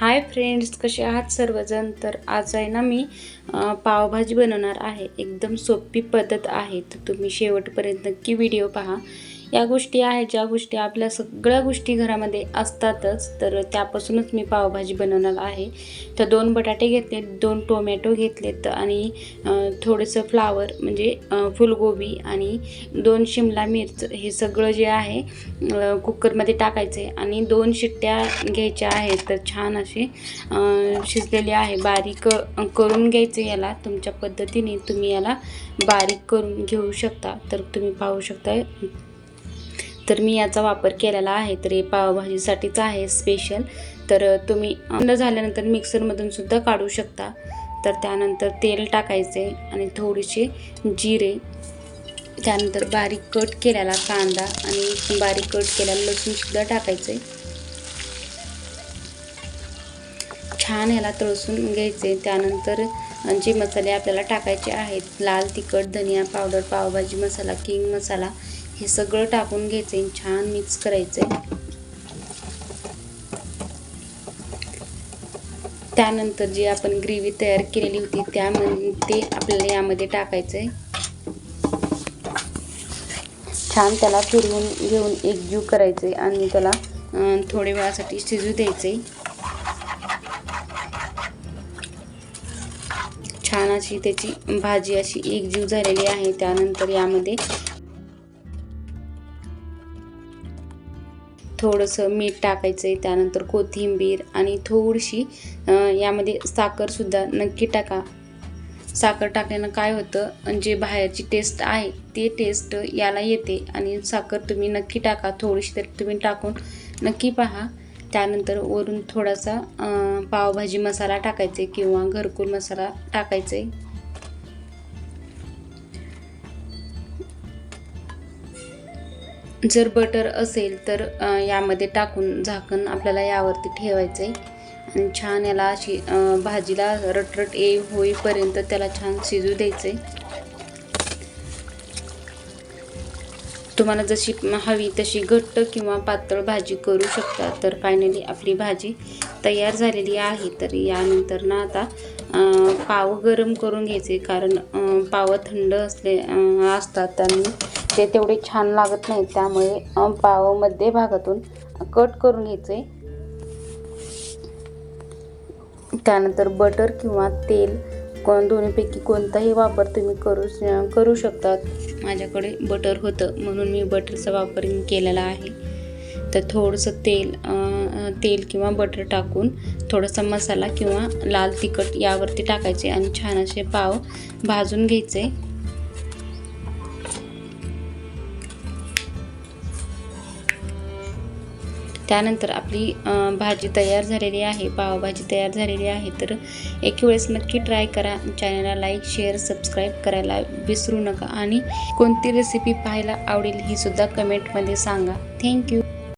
Hi friends कसे आहात सर्वजण? तर आज आहे ना मी पावभाजी बनवणार आहे. एकदम सोपी पद्धत आहे. तर तुम्ही शेवटपर्यंत नक्की व्हिडिओ पहा. या गोष्टी आहेत ज्या गोष्टी आपल्या सगळ्या गोष्टी घरामध्ये असतातच तर त्यापासूनच मी पावभाजी बनवणार आहे. तर दोन बटाटे घेतले दोन टोमॅटो घेतलेत आणि थोडंसं फ्लावर म्हणजे फुलगोबी आणि दोन शिमला मिरच हे सगळं जे आहे कुकरमध्ये कुकरमध्ये टाकायचे आणि दोन शिट्ट्या घ्यायच्या आहेत. तर छान असे शिजलेली शिजलेले आहे. बारीक करून घ्यायचे याला. तुमच्या पद्धतीने तुम्ही याला बारीक करून घेऊ शकता. तर तुम्ही पाहू शकता तर मी याचा वापर केलेला आहे तर हे पावभाजीसाठीच आहे स्पेशल तर तुम्ही थंड झाल्यानंतर मिक्सरमधून सुद्धा काढू शकता. तर त्यानंतर तेल टाकायचे आणि थोडीशी जिरे. त्यानंतर बारीक कट केलेला कांदा आणि बारीक कट केलेला लसूणसुद्धा टाकायचे. छान ह्याला तळसून घ्यायचे. त्यानंतर जे मसाले आपल्याला टाकायचे आहेत लाल तिखट धनिया पावडर पावभाजी मसाला किंग मसाला हे सगळं टाकून घ्यायचे आहे छान मिक्स करायचं आहे त्यानंतर जी आपण ग्रेव्ही तयार केलेली होती त्यामध्ये ते आपल्याला यामध्ये आहे छान त्याला फिरवून घेऊन एकजीव आहे आणि त्याला थोड्या वेळासाठी शिजू द्यायचे छान अशी त्याची भाजी अशी एकजीव झालेली आहे. त्यानंतर यामध्ये थोडंसं मीठ टाकायचं आहे त्यानंतर कोथिंबीर आणि थोडीशी यामध्ये साखरसुद्धा नक्की टाका. साखर टाकल्यानं काय होतं जे बाहेरची टेस्ट आहे ते टेस्ट याला येते आणि साखर तुम्ही नक्की टाका. थोडीशी तरी तुम्ही टाकून नक्की पहा. त्यानंतर वरून थोडासा पावभाजी मसाला टाकायचे किंवा घरकुल मसाला टाकायचे. जर बटर असेल तर यामध्ये टाकून झाकण आपल्याला यावरती ठेवायचं आहे आणि छान याला अशी भाजीला रटरट ये होईपर्यंत त्याला छान शिजू द्यायचं आहे तुम्हाला जशी हवी तशी घट्ट किंवा पातळ भाजी करू शकता. तर फायनली आपली भाजी तयार झालेली आहे. तर यानंतर ना आता पाव गरम करून घ्यायचे कारण पाव थंड असले असतात. आणि ते तेवढे छान लागत नाही त्यामुळे पाव मध्य भागातून कट करून घ्यायचे. त्यानंतर बटर किंवा तेल कोण दोन्हीपैकी कोणताही वापर तुम्ही करू करू शकतात माझ्याकडे बटर होतं म्हणून मी बटरचा वापर केलेला आहे. तर थोडंसं तेल तेल किंवा बटर टाकून थोडासा मसाला किंवा लाल तिखट यावरती टाकायचे आणि छान असे पाव भाजून घ्यायचे. त्यानंतर आपली भाजी तयार झालेली आहे पावभाजी तयार झालेली आहे. तर एक वेळेस नक्की ट्राय करा. चॅनलला लाईक शेअर सबस्क्राईब करायला विसरू नका. आणि कोणती रेसिपी पाहायला आवडेल ही सुद्धा कमेंटमध्ये सांगा. थँक्यू